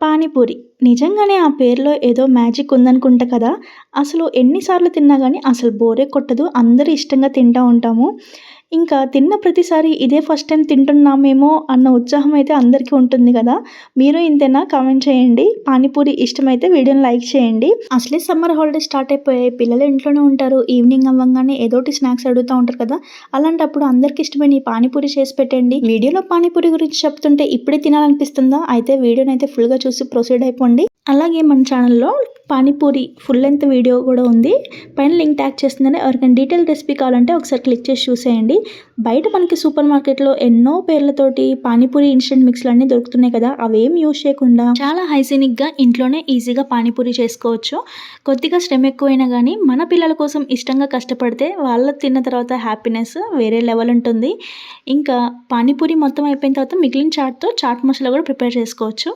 పానీపూరి. నిజంగానే ఆ పేరులో ఏదో మ్యాజిక్ ఉందనుకుంటా కదా. అసలు ఎన్నిసార్లు తిన్నా కానీ అసలు బోరే కొట్టదు. అందరూ ఇష్టంగా తింటూ ఉంటాము. ఇంకా తిన్న ప్రతిసారి ఇదే ఫస్ట్ టైం తింటున్నామేమో అన్న ఉత్సాహం అయితే అందరికీ ఉంటుంది కదా. మీరు ఇంతేనా? కామెంట్ చేయండి. పానీపూరి ఇష్టమైతే వీడియోని లైక్ చేయండి. అసలే సమ్మర్ హాలిడే స్టార్ట్ అయిపోయాయి. పిల్లలు ఇంట్లోనే ఉంటారు. ఈవినింగ్ అవ్వగానే ఏదోటి స్నాక్స్ అడుగుతూ ఉంటారు కదా. అలాంటప్పుడు అందరికి ఇష్టమైన ఈ పానీపూరి చేసి పెట్టండి. వీడియోలో పానీపూరి గురించి చెప్తుంటే ఇప్పుడే తినాలనిపిస్తుందా? అయితే వీడియోని అయితే ఫుల్గా చూసి ప్రొసీడ్ అయిపోండి. అలాగే మన ఛానల్లో పానీపూరి ఫుల్ లెంత్ వీడియో కూడా ఉంది. పైన లింక్ ట్యాగ్ చేస్తుందని ఎవరికైనా డీటెయిల్ రెసిపీ కావాలంటే ఒకసారి క్లిక్ చేసి చూసేయండి. బయట మనకి సూపర్ మార్కెట్లో ఎన్నో పేర్లతోటి పానీపూరి ఇన్స్టెంట్ మిక్స్లు అన్నీ దొరుకుతున్నాయి కదా అవేం యూజ్ చేయకుండా. చాలా హైజీనిక్గా ఇంట్లోనే ఈజీగా పానీపూరి చేసుకోవచ్చు. కొద్దిగా శ్రమ ఎక్కువైనా కానీ మన పిల్లల కోసం ఇష్టంగా కష్టపడితే వాళ్ళు తిన్న తర్వాత హ్యాపీనెస్ వేరే లెవెల్ ఉంటుంది. ఇంకా పానీపూరి మొత్తం అయిపోయిన తర్వాత మిగిలిన చాట్తో చాట్ మసాలా కూడా ప్రిపేర్ చేసుకోవచ్చు.